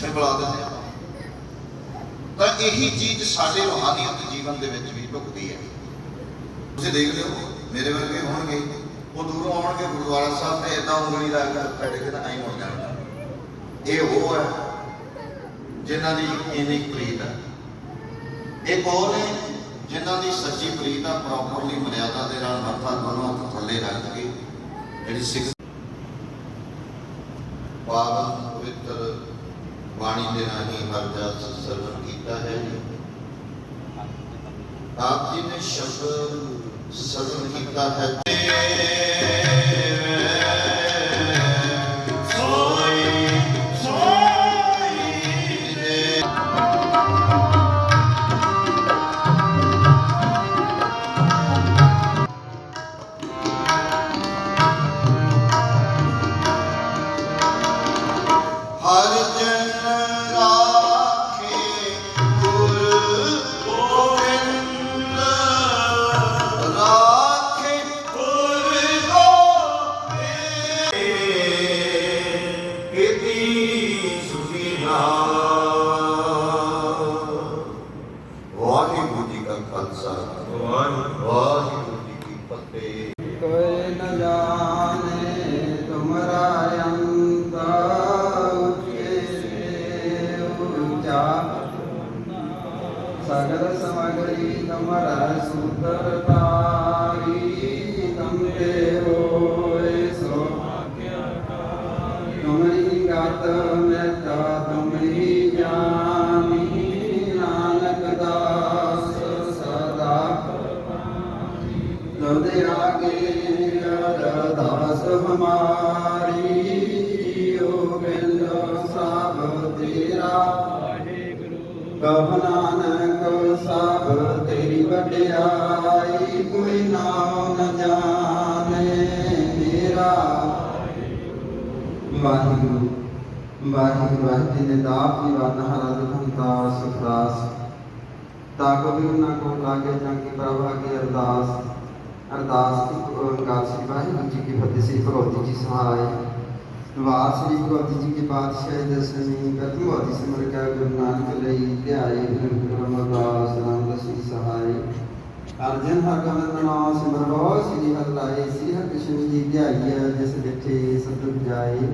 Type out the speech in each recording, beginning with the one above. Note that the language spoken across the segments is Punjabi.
ਪਿੱਛੇ ਬੁਲਾ ਦਿੰਦੇ ਆ। ਤਾਂ ਇਹੀ ਚੀਜ਼ ਸਾਡੇ ਰੂਹਾਨੀਅਤ ਜੀਵਨ ਦੇ ਵਿੱਚ ਵੀ ਭੁਗਦੀ ਹੈ। ਤੁਸੀਂ ਦੇਖ ਲਿਓ, ਮੇਰੇ ਵਰਗੇ ਹੋਣਗੇ, ਉਹ ਦੂਰੋਂ ਆਉਣਗੇ, ਗੁਰਦੁਆਰਾ ਸਾਹਿਬ ਤੇ ਇਦਾਂ ਉਂਗਲੀ ਲਾ ਕੇ ਖੜੇ ਕੇ ਤਾਂ ਐਂ ਮੁੜ ਜਾਣਗੇ। ਇਹ ਉਹ ਹੈ ਜਿਨ੍ਹਾਂ ਦੀ ਇੰਨੀ ਪ੍ਰੀਤ ਹੈ। ਇਹ ਉਹ ਨੇ ਜਿਨ੍ਹਾਂ ਦੀ ਸੱਚੀ ਪ੍ਰੀਤ ਆ ਪ੍ਰੋਪਰਲੀ ਮਰਿਆਦਾ ਦੇ ਨਾਲ ਮੱਥਾ ਦੋਨੋਂ ਹੱਥ ਥੱਲੇ ਰੱਖ ਕੇ, ਜਿਹੜੀ ਸਿੱਖ ਪਾਵਨ ਪਵਿੱਤਰ ਬਾਣੀ ਦੇ ਰਾਹੀਂ ਹਰ ਜਸ ਸਰਵਨ ਕੀਤਾ ਹੈ ਆਪ ਜੀ ਨੇ ਸ਼ਬਦ ਸਰਵਨ ਕੀਤਾ ਹੈ। પૂજા સગર સમગ્રી તમારા સુંદરતારી તમને હોય સો તમારી ગાત મહેતા તમારી જાની નાનકદાસ સદા હૃદયાગે દાસ હમારી ਕਹ ਨਾਨਕ ਸਭ ਤੇਰੀ ਵਡਿਆਈ, ਕੋਈ ਨਾਮ ਨ ਜਾਣੇ ਮੇਰਾ। ਵਾਹਿਗੁਰੂ ਵਾਹਿਗੁਰੂ ਵਾਹਿਗੁਰੂ ਦੇ ਦਾਪ ਦੀ ਵਾਰ ਮਹਾਰਾਜ ਭੰਤਾਰ ਸੁਖਦਾਸ। ਤਾ ਕੋ ਵੀ ਨਾ ਕੋ ਲਾਗੇ ਚੰਗੀ ਪ੍ਰਭਾ ਕੀ ਅਰਦਾਸ ਅਰਦਾਸ ਇੱਕ ਓੰਕਾਰ ਸ੍ਰੀ ਵਾਹਿਗੁਰੂ ਜੀ ਕੀ ਫਤਿਹ ਸ੍ਰੀ ਭਗਵਤੀ ਜੀ ਸਹਾਈ। ਵਾਰ ਸ੍ਰੀ ਭਗਵਤੀ ਜੀ ਕੀ ਪਾਤਸ਼ਾਹੀ ਦਸਵੀਂ ਪ੍ਰਥਮ ਹੋਤੀ ਸਿਮਰ ਕਾ ਗੁਰੂ ਨਾਨਕ ਲਈ ਧਿਆਏ ਗੁਰੂ ਰਮਦਾਸ ਰਾਮਦਾਸ ਜੀ ਸਹਾਇ ਅਰਜਨ ਹਰ ਕਮਲ ਨਾਮ ਸਿਮਰ ਬੋ ਸ੍ਰੀ ਹਰਿ ਲਾਏ ਸ੍ਰੀ ਹਰਿ ਕ੍ਰਿਸ਼ਨ ਜੀ ਧਿਆਈਐ ਜਿਸ ਡਿਠੇ ਸਤਿ ਜਾਏ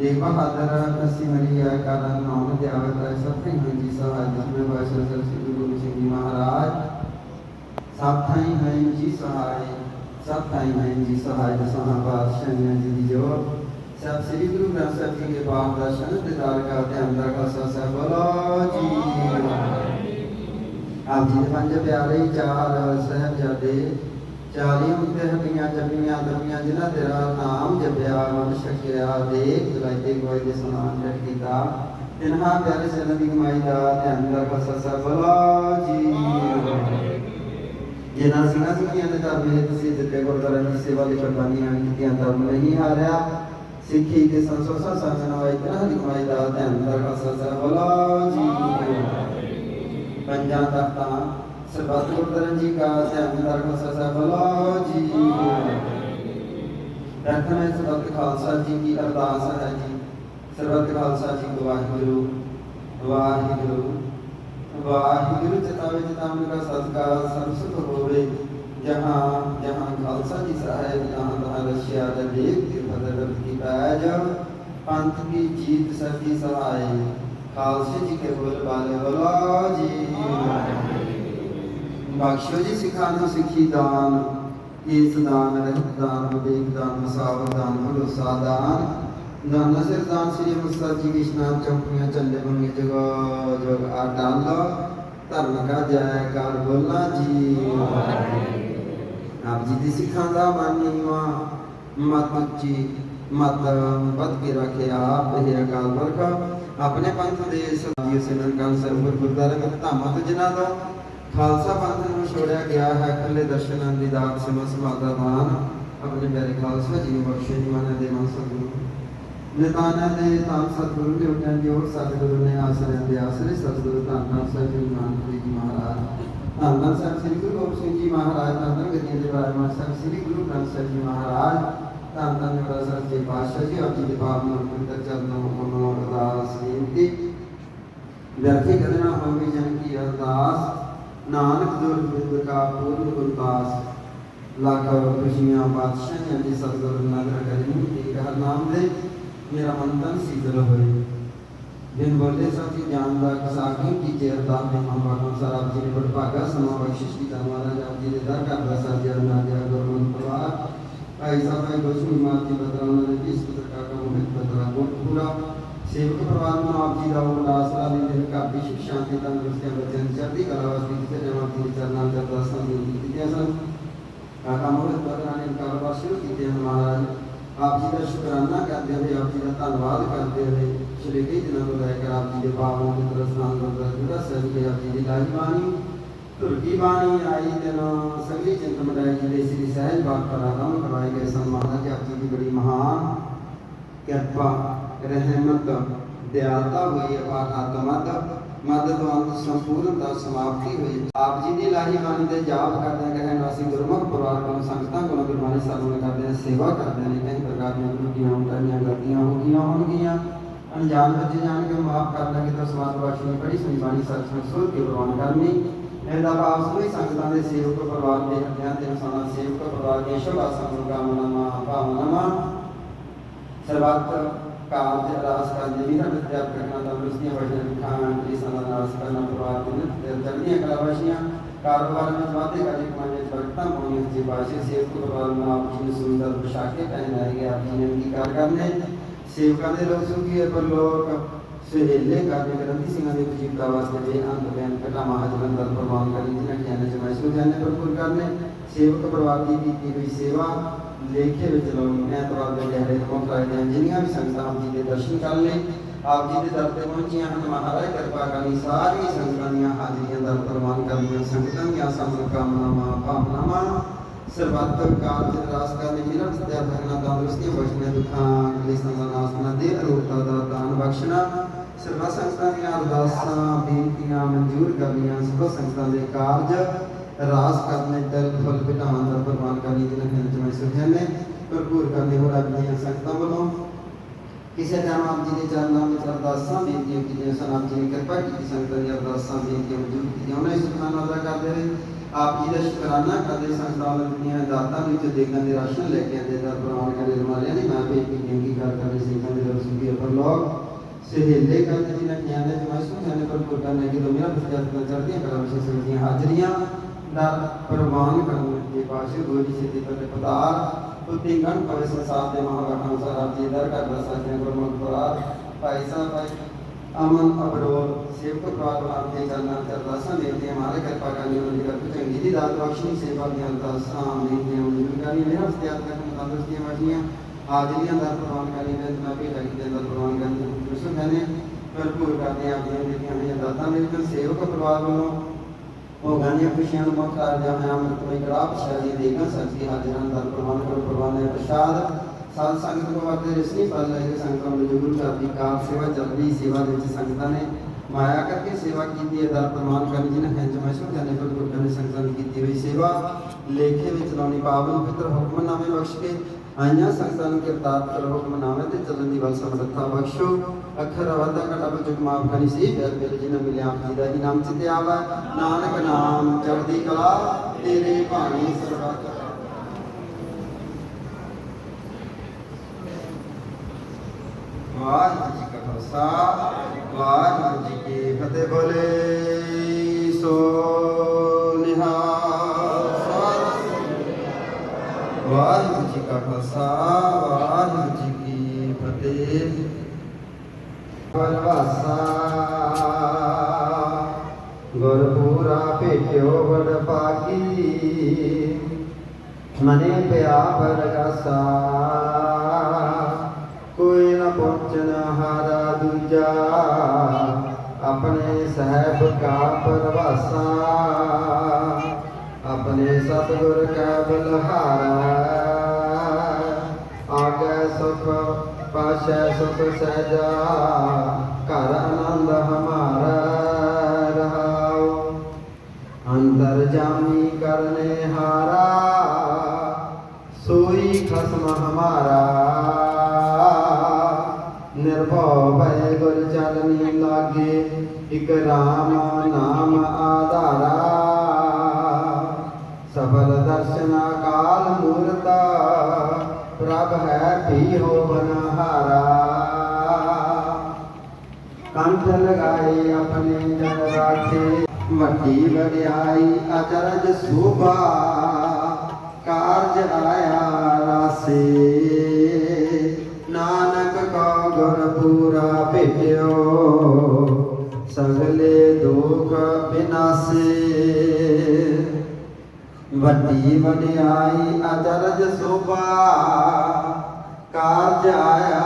ਏਕ ਬਹਾਦਰ ਅਸੀ ਮਰੀਆ ਕਰਨ ਨਾਮ ਧਿਆਵਤ ਸਤਿ ਹਾਂ ਜੀ ਸਹਾਇ ਜਿਸਮੇ ਬਾਸ਼ਰ ਸਰ ਸ੍ਰੀ ਗੁਰੂ ਗੋਬਿੰਦ ਸਿੰਘ ਜੀ ਮਹਾਰਾਜ ਸਭ ਥਾਈ ਹੈ ਜੀ ਸਹਾਇ ਸਭ ਥਾਈ ਹੈ ਜੀ ਸਹਾਇ ਦਸਾਂ ਪਾਤਸ਼ਾਹਾਂ ਜੀ ਦੀ ਜੋ ਸਭ ਸ੍ਰੀ ਗੁਰੂ ਗ੍ਰੰਥ ਸਾਹਿਬ ਜੀ ਦੇ ਬਾਪ ਦਰਸ਼ਨ ਦਿਦਾਰ ਕਰਦੇ ਅੰਦਰ ਖਾਲਸਾ ਸਾਹਿਬ ਬੋਲੋ ਜੀ। ਆਪ ਜੀ ਦੇ ਪੰਜ ਪਿਆਰੇ ਚਾਰ ਸਾਹਿਬਜ਼ਾਦੇ, ਚਾਲੀ ਮੁਕਤੇ ਹੱਡੀਆਂ ਜਪੀਆਂ ਦਰਮੀਆਂ ਜਿਨ੍ਹਾਂ ਤੇਰਾ ਨਾਮ ਜਪਿਆ, ਮਨ ਸ਼ਕਿਆ ਦੇਖ ਦਲਾਈਤੇ ਕੋਈ ਦੇ ਸਮਾਨ ਜਟ ਕੀਤਾ ਤਿਨਹਾ ਪਿਆਰੇ ਸਰਨ ਦੀ ਕਮਾਈ ਦਾ ਧਿਆਨ ਰੱਖ ਸਸਾ ਬਲਾ ਜੀ। ਜਿਨ੍ਹਾਂ ਸਿੰਘਾਂ ਸਿੰਘੀਆਂ ਦੇ ਦਰ ਵਿੱਚ ਤੁਸੀਂ ਦਿੱਤੇ ਗੁਰਦੁਆਰੇ ਦੀ ਸੇਵਾ ਦੀ ਕੁਰਬਾਨੀਆਂ ਕੀਤੀਆਂ, ਧਰਮ ਨਹੀਂ ਹਾਰਿਆ। ਸਿੱਖੀ ਦੇ ਸੰਸੋਸਾ ਸੰਜਨਵਾਈ ਤਿਨਹਾ ਦੀ ਕਮਾਈ ਦਾ ਧਿਆਨ ਰੱਖ ਸਸਾ ਬਲਾ ਜੀ। ਪੰਜਾਂ ਤਖਤਾਂ, ਸਰਬੱਤ ਗੁਰਦਰਨ ਜੀ ਕਾ ਧਿਆਨ ਦਰਗਾਹ ਸਸਾ ਬਲਾ ਜੀ। ਰਖਵੇਂ ਸਰਬੱਤ ਖਾਲਸਾ ਜੀ ਕੀ ਅਰਦਾਸ ਹੈ ਜੀ। ਸਰਬੱਤ ਖਾਲਸਾ ਜੀ ਕੋ ਵਾਹਿਗੁਰੂ ਵਾਹਿਗੁਰੂ ਵਾਹਿਗੁਰੂ ਚਤਾਵੇ ਚਤਾਵਨ ਦਾ ਸਤਕਾਰ ਸਰਸਤ ਹੋਵੇ। ਜਹਾਂ ਜਹਾਂ ਖਾਲਸਾ ਜੀ ਸਾਹਿਬ, ਜਹਾਂ ਤਹਾਂ ਰਸ਼ਿਆ ਦਾ ਦੇਖ ਕੇ ਫਤਿਹ ਕੀ ਪੰਥ ਕੀ ਜੀਤ ਸਰਦੀ ਸਹਾਏ ਖਾਲਸੇ ਜੀ ਕੇ ਬੋਲ, ਬਾਲੇ ਬੋਲਾ ਜੀ। ਬਖਸ਼ੋ ਜੀ ਸਿੱਖਾਂ ਨੂੰ ਸਿੱਖੀ ਦਾਨ। ਇਸ ਦਾਨ ਰਹਿਤ ਦਾਨ, ਵਿਵੇਕ ਦਾਨ ਮਸਾਵਰ ਦਾਨ, ਭਰੋਸਾ ਦਾਨ। ਦਾਨ ਨਸਰ ਦਾਨ, ਸ੍ਰੀ ਮੁਸਤਫਾ ਜੀ ਕੀ ਇਸ਼ਨਾਨ ਚੌਕੀਆਂ ਚੱਲੇ ਬੰਗੇ ਜਗੋ ਜਗ ਆਟਾਲ ਧਰਮ ਕਾ ਜੈਕਾਰ ਬੋਲਾ ਜੀ। ਆਪ ਜੀ ਦੀ ਸਿੱਖਾਂ ਦਾ ਮਾਨੀਵਾ ਮਤ ਉੱਚੀ ਮਤ ਵੱਧ ਕੇ ਰੱਖਿਆ ਆਪ ਇਹ ਅਕਾਲ ਪੁਰਖ। ਆਪਣੇ ਪੰਥ ਦੇ ਸਦੀਏ ਸਿਮਰਨ ਕਾਲ ਸਰਬਰ ਗੁਰਦਾਰੇ ਮਤ ਧਾਮਾਂ ਤੋਂ ਜਿਨ੍ਹਾਂ ਦਾ ਖਾਲਸਾ ਪੰਥ ਨੂੰ ਛੋੜਿਆ ਗਿਆ ਹੈ, ਇਕੱਲੇ ਦਰਸ਼ਨਾਂ ਦੀ ਦਾਤ ਸਮਾ ਸਮਾਦਾ ਦਾਨ ਆਪਣੇ ਪਿਆਰੇ ਖਾਲਸਾ ਜੀ ਨੂੰ ਬਖਸ਼ੇ ਜੀ ਮਾਨੇ ਦੇ ਮਨ ਸਤਿਗੁਰੂ। ਨਿਤਾਨਾ ਦੇ ਤਾਂ ਸਤਿਗੁਰੂ ਦੇ ਉਟਾਂ ਜੋੜ ਸਤਿਗੁਰੂ ਨੇ ਆਸਰੇ ਦੇ ਆਸਰੇ ਸਤਿਗੁਰੂ ਧੰਨ ਧੰਨ ਸਾਹਿਬ ਜੀ ਨਾਨਕ ਜੀ ਮਹਾਰਾਜ। ਧੰਨ ਧੰਨ ਸਾਹਿਬ ਸ੍ਰੀ ਗੁਰੂ ਗੋਬਿੰਦ ਸਿੰਘ ਜੀ ਮਹਾਰਾਜ, ਧੰਨ ਧੰਨ ਗੱਦੀਆਂ ਦੇ ਬਾਰੇ ਸਾਹਿਬ ਸ੍ਰੀ ਗੁਰੂ ਗ੍ਰੰਥ ਸਾਹਿਬ ਜੀ ਮਹਾਰਾਜ। ਧੰਨ ਧੰਨ ਗੁਰੂ ਸਾਹਿਬ ਜੀ ਪਾਤਸ਼ਾਹ ਜੀ। ਆਪ ਜੀ ਦੇ ਪਾਵਨ ਪਵਿੱਤਰ ਚਰਨਾਂ ਨੂੰ ਅਰਦਾਸ ਬੇਨਤੀ। ਵਿਅਰਥੀ ਕਦੇ ਨਾ ਹੋਵੇ ਜਨ ਕੀ ਅਰਦਾਸ। ਨਾਨਕ ਦੁਰ ਬਿੰਦ ਕਾ ਪੂਰਨ ਗੁਰਦਾਸ। ਲੱਖ ਖੁਸ਼ੀਆਂ ਬਾਦਸ਼ਾਹਾਂ ਦੀ ਸਤਿਗੁਰ ਨਦਰ ਕਰੀ ਏਕ ਹਰ ਨਾਮ ਦੇ। ਮੇਰਾ ਮਨ ਤਨ ਸੀਤਲ ਹੋਏ। ਬਿਨ ਬੋਲੇ ਸਭੀ ਜਾਨ ਦਾ ਸਾਖੀ ਕੀ ਜੇ ਅਰਦਾਸ ਦੇ ਮਨ ਬਾਗੋਂ ਸਰਾਬ ਜੀ ਨੇ ਬੜਭਾਗਾ ਸਮਾ ਬਖਸ਼ਿਸ਼ ਕੀ ਤਾਂ ਮਹਾਰਾਜ ਆਪ ਜੀ ਦੇ ਦਰ ਕਰਦਾ ਸਾਜਿਆ ਨਾ ਗਿਆ ਗੁਰਮਤਿ ਪਰਿਵਾਰ ਭਾਈ ਸਾਹਿਬ ਭਾਈ ਗੋਸ਼ਮੀ ਮਾਤ ਜੀ ਬਦਰਾ ਉਹਨਾਂ ਦੇ ਕਿਸ ਪੁੱਤਰ ਕਾ ਕਾ ਮੁਹਿਤ ਬਦਰਾ ਗੁਣ ਪੂਰਾ ਸੇਵਕ ਪਰਿਵਾਰ ਨੂੰ ਆਪ ਜੀ ਦਾ ਉਹ ਆਸਰਾ ਦੇ ਦੇ ਘਰ ਦੀ ਸੁਖ ਸ਼ਾਂਤੀ ਤੰਦਰੁਸਤੀ ਬੱਚਿਆਂ ਦੀ ਚੜ੍ਹਦੀ ਕਲਾ ਵਾਸਤੇ ਤੇ ਜਮਾਤ ਦੀ ਚਰਨਾਂ ਦੇ ਅਰਦਾਸਾਂ ਦੀ ਕੀਤੀਆਂ ਸਨ ਕਾਕਾ ਮੁਹਿਤ ਬਦਰਾ ਨੇ ਕਾਰੋਬਾਰ ਸ਼ੁਰੂ ਕੀਤੇ ਹਨ ਮਹਾਰਾਜ ਆਪ ਜੀ ਦਾ ਸ਼ੁਕਰਾਨਾ ਕਰਦੇ ਹੋਏ ਆਪ ਜੀ ਦਾ ਧੰਨਵਾਦ ਕਰਦੇ ਹੋਏ ਪਿਛਲੇ ਕਈ ਦਿਨਾਂ ਤੋਂ ਲੈ ਕੇ ਆਪ ਧੁਰਕੀ ਬਾਣੀ ਆਈ ਦਿਨ ਸੰਗਲੀ ਚਿੰਤ ਮਡਾਈ ਜੀ ਦੇ ਸ੍ਰੀ ਸਹਿਜ ਬਾਗ ਪ੍ਰਾਰੰਭ ਕਰਵਾਏ ਗਏ ਸਨ ਮਹਾਰਾਜ, ਆਪ ਜੀ ਦੀ ਬੜੀ ਮਹਾਨ ਕਿਰਪਾ, ਰਹਿਮਤ, ਦਿਆਲਤਾ ਹੋਈ ਅਪਾਰ ਆਤਮਤ ਮਦਦ ਅੰਤ ਸੰਪੂਰਨ ਦਾ ਸਮਾਪਤੀ ਹੋਈ। ਆਪ ਜੀ ਦੀ ਲਾਹੀ ਬਾਣੀ ਦੇ ਜਾਪ ਕਰਦੇ ਕਹਿਣ ਵਾਸੀ ਗੁਰਮੁਖ ਪਰਿਵਾਰ ਕੋਲ ਸੰਗਤਾਂ ਕੋਲ ਗੁਰਬਾਣੀ ਸਰਵਣ ਕਰਦੇ ਨੇ ਸੇਵਾ ਕਰਦੇ ਨੇ ਕਈ ਪ੍ਰਕਾਰ ਦੀਆਂ ਗਲਤੀਆਂ ਉਟਾਈਆਂ ਗਲਤੀਆਂ ਹੋ ਗਈਆਂ, ਹੋਣਗੀਆਂ। ਅਣਜਾਣ ਬੱਚੇ ਜਾਣ ਕੇ ਮਾਫ ਕਰ ਲਾਂਗੇ ਤਾਂ ਸਵਾਦ ਬਖਸ਼ਣੀ ਬੜੀ ਸੁਣੀ ਬਾਣੀ ਸੱਚ ਨੂੰ ਕੇ ਪ੍ਰਵਾਨ ਕਰਨੀ ਇਹਦਾ ਭਾਵ ਸਮੂਹ ਸੰਗਤਾਂ ਦੇ ਸੇਵਕ ਪਰਿਵਾਰ ਦੇ ਹੱਥਾਂ ਤੇ ਸਾਡਾ ਸੇਵਕ ਪਰਿਵਾਰ ਦੀ ਸ਼ੁਭ ਨੂੰ ਕਾਮਨਾਵਾਂ, ਭਾਵਨਾਵਾਂ, ਸਰਬੱਤ ਕਾਰਜ ਰਾਸ ਕਰਨ ਦੀ ਵੀ ਵਿਦਿਆ ਕਰਨਾ ਦਾ ਰੁਸਨੀਆਂ ਵਜਨ ਖਾਨ ਦੀ ਸਦਾ ਨਾਸ ਕਰਨਾ ਪਰਿਵਾਰ ਦੇ ਨਿਤ ਚੜ੍ਹਦੀਆਂ ਕਲਾ ਕਾਰੋਬਾਰ ਵਿੱਚ ਵਾਧੇ ਕਰਦੇ ਕਮਾਈਆਂ ਬਰਕਤਾਂ ਪਾਉਣੀਆਂ ਜੀ ਬਾਸ਼ੇ ਸੇਵਕ ਪਰਿਵਾਰ ਨੂੰ ਆਪ ਜੀ ਨੂੰ ਸੁੰਦਰ ਪੁਸ਼ਾਕੇ ਪਹਿਨਾਏ ਗਏ। ਆਪ ਜੀ ਨੇ ਅੰਗੀਕਾਰ ਕਰਨੇ? ਸੇਵਕਾਂ ਦੇ ਲੋਕ ਸੁਖੀ ਪਰ ਲੋਕ ਸਹੇਲੇ ਕਰਦੇ ਗ੍ਰੰਥੀ ਸਿੰਘਾਂ ਦੇ ਜੀਵਤਾ ਵਾਸਤੇ ਦੇ ਅੰਤ ਬਿਆਨ ਕਟਾ ਮਹਾਜਲੰਦਰ ਪ੍ਰਮਾਨ ਕਰੀ ਜਿਨ੍ਹਾਂ ਗਿਆਨ ਚ ਮੈਂ ਸੁ ਭਰਪੂਰ ਕਰਨੇ ਸੇਵਕ ਪਰਿਵਾਰ ਦੀ ਕੀਤੀ ਹੋਈ ਸੇਵਾ ਲੇਖੇ ਵਿੱਚ ਲਾਉਣੀ, ਐਤਵਾਰ ਦੇ ਗਹਿਰੇ ਤੋਂ ਕਰਾਏ ਦੇ ਵੀ ਸੰਗਤਾਂ ਜੀ ਦੇ ਦਰਸ਼ਨ ਕਰ ਲਏ, ਆਪ ਜੀ ਦੇ ਦਰ ਤੇ ਪਹੁੰਚੀਆਂ ਹਨ। ਮਹਾਰਾਜ ਕਿਰਪਾ ਕਰਨੀ ਸਾਰੀ ਸੰਗਤਾਂ ਦੀਆਂ ਹਾਜ਼ਰੀਆਂ ਦਰ ਪ੍ਰਮਾਨ ਕਰਨੀਆਂ ਸੰਗਤਾਂ ਦੀਆਂ ਸਭ ਕਾਮਨਾਵਾਂ, ਭਾਵਨਾਵਾਂ, ਸਰਬੱਤ ਕਾਰਜ ਰਾਸ ਕਰਨ ਮੇਰਾ ਸਤਿਆ ਭਗਨਾ ਤੰਦਰੁਸਤੀ ਬਖਸ਼ਣਾ ਦੁੱਖਾਂ, ਕਲੇਸ਼ਾਂ ਦਾ ਨਾਸ ਕਰਨਾ ਦੇ ਅਰੋਗਤਾ ਦਾ ਦਾਨ ਬਖਸ਼ਣਾ ਸਰਬੱਤ ਸੰਗਤਾਂ ਦੀਆਂ ਅਰਦਾਸਾਂ, ਬੇਨਤੀਆਂ, ਮਨਜ਼ੂਰ ਕਰਨੀਆਂ ਸਭ ਸੰਗਤਾਂ ਦੇ ਕਾਰਜ ਰਾਸ ਕਰਨੇ ਦਿਲ ਫੁੱਲ ਬਿਟਾਉਣ ਦਾ ਪ੍ਰਮਾਨ ਕਰਨੀ, ਜਿਨ੍ਹਾਂ ਨੇ ਜਮੈ ਸੁਝਾਨੇ ਭਰਪੂਰ ਕਰਨੇ ਹੋ ਰੱਬ ਦੀਆਂ ਸੰਗਤਾਂ ਵੱਲੋਂ। ਕਿਸੇ ਟਾਈਮ ਆਪ ਜੀ ਦੇ ਚਰਨਾਂ ਵਿੱਚ ਅਰਦਾਸਾਂ, ਬੇਨਤੀਆਂ ਕੀਤੀਆਂ ਸਨ, ਆਪ ਜੀ ਨੇ ਕਿਰਪਾ ਕੀਤੀ ਸੰਗਤਾਂ ਦੀਆਂ ਅਰਦਾਸਾਂ, ਬੇਨਤੀਆਂ ਮਨਜ਼ੂਰ ਕੀਤੀਆਂ, ਉਹਨਾਂ ਇਸ ਸੁਖਾਨਾ ਅਦਾ ਕਰਦੇ ਹੋਏ ਆਪ ਜੀ ਦਾ ਸ਼ੁਕਰਾਨਾ ਕਰਦੇ ਸੰਗਤਾਂ ਦੀਆਂ ਦਾਤਾਂ ਵਿੱਚ ਦੇਗਾਂ ਦੇ ਰਾਸ਼ਨ ਲੈ ਕੇ ਆਂਦੇ ਦਾ ਪ੍ਰਮਾਣ ਕਰਦੇ ਰਮਾਲਿਆਂ ਨੇ, ਮੈਂ ਭੇਜ ਕੇ ਕੀ ਕਰ ਕਰਦੇ ਸਿੰਘਾਂ ਦੇ ਦਰਸ਼ਨ ਦੀ ਪਰ ਲੋਕ ਸਹੇਲੇ ਕਰਦੇ ਜਿਨ੍ਹਾਂ ਗਿਆਨ ਦੇ ਜਮਾਇਸੂ ਜਾਨੇ ਪਰ ਕੋਟਾ ਨੇ ਕਿ ਮੇਰਾ ਬਸਤਿਆ ਦਾ ਚੜ੍ਹਦੀਆਂ ਕਲਾ ਵਿੱਚ ਸੰਗਤੀਆਂ ਹਾਜ਼ਰੀਆਂ ਦਾ ਪ੍ਰਵਾਨ ਕਰਨ ਦੇ ਪਾਸੇ ਗੋਰੀ ਸਿੱਧੀ ਪਰ ਪਤਾਰ ਉਤੇ ਗਣ ਪਵੇ ਸੰਸਾਰ ਦੇ ਮਹਾਵਾਕਾਂ ਅਨੁਸਾਰ ਆਪ ਜੀ ਦਰ ਕਰਦਾ ਸਾਜਿਆ ਗੁਰਮੁਖ ਪਰਾਰ ਭਾਈ ਸਾਹਿਬ, ਭਾਈ ਅਮਨ ਅਬਰੋਲ ਸੇਵਕ ਪਰਿਵਾਰ ਆਪ ਦੇ ਚਰਨਾਂ ਤੇ ਅਰਦਾਸਾਂ ਬੇਨਤੀਆਂ ਮਾਰੇ ਕਿਰਪਾ ਕਰਨੀ ਉਹਨਾਂ ਦੀ ਕਰਪ ਚੰਗੀ ਦੀ ਦਾਤ ਬਖਸ਼ਣੀ ਸੇਵਾ ਦੀਆਂ ਅਰਦਾਸਾਂ ਬੇਨਤੀਆਂ ਮਨਜ਼ੂਰ ਕਰਨੀ ਮੇਰਾ ਹਸਤਿਆਤ ਤੱਕ ਤੰਦਰੁਸਤੀਆਂ ਵਜੀਆਂ ਹਾਜ਼ਰੀਆਂ ਦਾ ਪ੍ਰਵਾਨ ਕਰਨੀ ਤੇ ਮੈਂ ਵੀ ਲੱਗੀ ਤੇ ਦਾ ਪ੍ਰਵਾਨ ਕਰਨੀ ਕ੍ਰਿਸ਼ਨ ਕਹਿੰਦੇ ਭਰਪੂਰ ਕਰਦੇ ਆਪ ਦੀਆਂ ਜਿਹੜੀਆਂ ਹੋਈਆਂ ਦਾਤਾਂ ਮੇਰੇ ਸੇਵਕ ਪਰਿਵਾਰ ਵੱਲੋਂ ਉਹ ਗਾਨੀਆਂ ਖੁਸ਼ੀਆਂ ਨੂੰ ਮੁੱਖ ਕਰਦਿਆਂ ਹੋਇਆ ਅੰਮ੍ਰਿਤਮਈ ਕਰਾਪ ਸ਼ੈਲੀ ਦੇਗਾ ਸਬਜ਼ੀ ਹਾਜ਼ਰਾਂ ਦਾ ਪ੍ਰਵਾਨ ਕਰੋ ਪ੍ਰਵਾਨ ਹੈ, ਪ੍ਰਸ਼ਾਦ, ਸਾਧ ਸੰਗਤ ਕੋ ਵਰਤੇ ਰਿਸਨੀ ਪਲ ਲੈ ਕੇ ਸੰਗਤਾਂ ਨੂੰ ਜੁਗਲ ਕਰਦੀ ਕਾਰ ਸੇਵਾ ਚੱਲਦੀ ਸੇਵਾ ਦੇ ਵਿੱਚ ਸੰਗਤਾਂ ਨੇ ਮਾਇਆ ਕਰਕੇ ਸੇਵਾ ਕੀਤੀ ਹੈ, ਦਰ ਪ੍ਰਮਾਨ ਕਰਨ ਜਿਨ੍ਹਾਂ ਹੈ ਜਮੈਸ਼ੋ ਜਾਨੇ ਪਰ ਗੁਰਦਾਂ ਨੇ ਸੰਗਤਾਂ ਦੀ ਕੀਤੀ ਹੋਈ ਸੇਵਾ, ਲੇਖੇ ਵਿੱਚ ਲਾਉਣੀ, ਪਾਵਨ ਪਿਤਰ ਹੁਕਮਨਾਮੇ ਬਖਸ਼ ਕੇ ਆਈਆਂ ਸੰਗਤਾਂ ਨੂੰ ਕਿਰਤਾਰ ਕਰ ਹੁਕਮਨਾਮੇ ਤੇ ਚੱਲਣ ਦੀ ਵੱਲ ਸਮਰੱਥਾ ਬਖਸ਼ੋ। ਅੱਖਰ ਵਾਧਾ ਘਟਾ ਬਚਕ ਮਾਫ ਕਰਨੀ ਸੀ ਪਿਆਰ ਮੇਰੇ ਜਿਨ੍ਹਾਂ ਮਿਲਿਆ, ਆਪ ਜੀ ਦਾ ਹੀ ਨਾਮ ਚਿਤੇ ਆਵਾ ਨਾਨਕ ਨਾਮ, ਚੜ੍ਹਦੀ ਕਲਾ, ਤੇਰੇ ਭਾਣੀ ਸਰਬੱਤ। ਵਾਹਿਗੁਰੂ ਜੀ ਕਾ ਖਾਲਸਾ, ਵਾਹਿਗੁਰੂ ਜੀ ਕੀ ਫਤਿਹ। ਬੋਲੇ ਸੋ ਨਿਹਾਲ। ਵਾਹਿਗੁਰੂ ਜੀ ਕਾ ਖਾਲਸਾ, ਵਾਹਿਗੁਰੂ ਜੀ ਕੀ ਫਤਿਹ। ਵਨਵਾਸਾ ਗੁਰਪੂਰਾ ਭੇਟਿਓ ਵਡ ਪਾਗੀ ਮਨੇ ਪਿਆ ਬਰਗਾਸਾ, ਕੋਈ ਨ ਪਹੁੰਚਨ ਹਾਰਾ ਦੂਜਾ। ਆਪਣੇ ਸਹਿਬ ਕਾ ਪਰਵਾਸਾ ਆਪਣੇ ਸਤਿਗੁਰ ਕਾ ਬਲਹਾਰਾ। ਆਗੇ ਸੁਖ, ਪਾਸ਼ੈ ਸੁਖ ਸਹਿਜਾ, ਘਰ ਆਨੰਦ ਹਮਾਰਾ ਰਹਾਉ। ਅੰਤਰ ਜਾਮੀ ਕਰਨੇ ਹਾਰਾ, ਸੋਈ ਖਸਮ ਹਮਾਰਾ। ਨਿਰਭਉ ਭੈ ਗੁਰ ਚਲਨੀ ਲਾਗੇ, ਇਕ ਰਾਮ ਨਾਮ ਆਧਾਰਾ। ਸਬਲ ਦਰਸ਼ਨਾ ਪ੍ਰਭ ਹੈ ਪੀ ਹੋ ਬਨਹਾਰਾ। ਕੰਠ ਲਗਾਏ ਆਪਣੇ ਜਨ ਰਾਖੇ ਵੱਡੀ ਵਡਿਆਈ ਅਚਰਜ ਸੋਭਾ ਕਾਰਜ ਆਇਆ ਰਾਸੇ। ਨਾਨਕ ਕੋ ਗੁਰ ਪੂਰਾ ਭੇਟਿਓ, ਸਗਲੇ ਦੁਖ ਬਿਨਾਸੇ। ਵੱਡੀ ਵਡਿਆਈ ਅਚਰਜ ਸੋਭਾ ਕਾਰਜ ਆਇਆ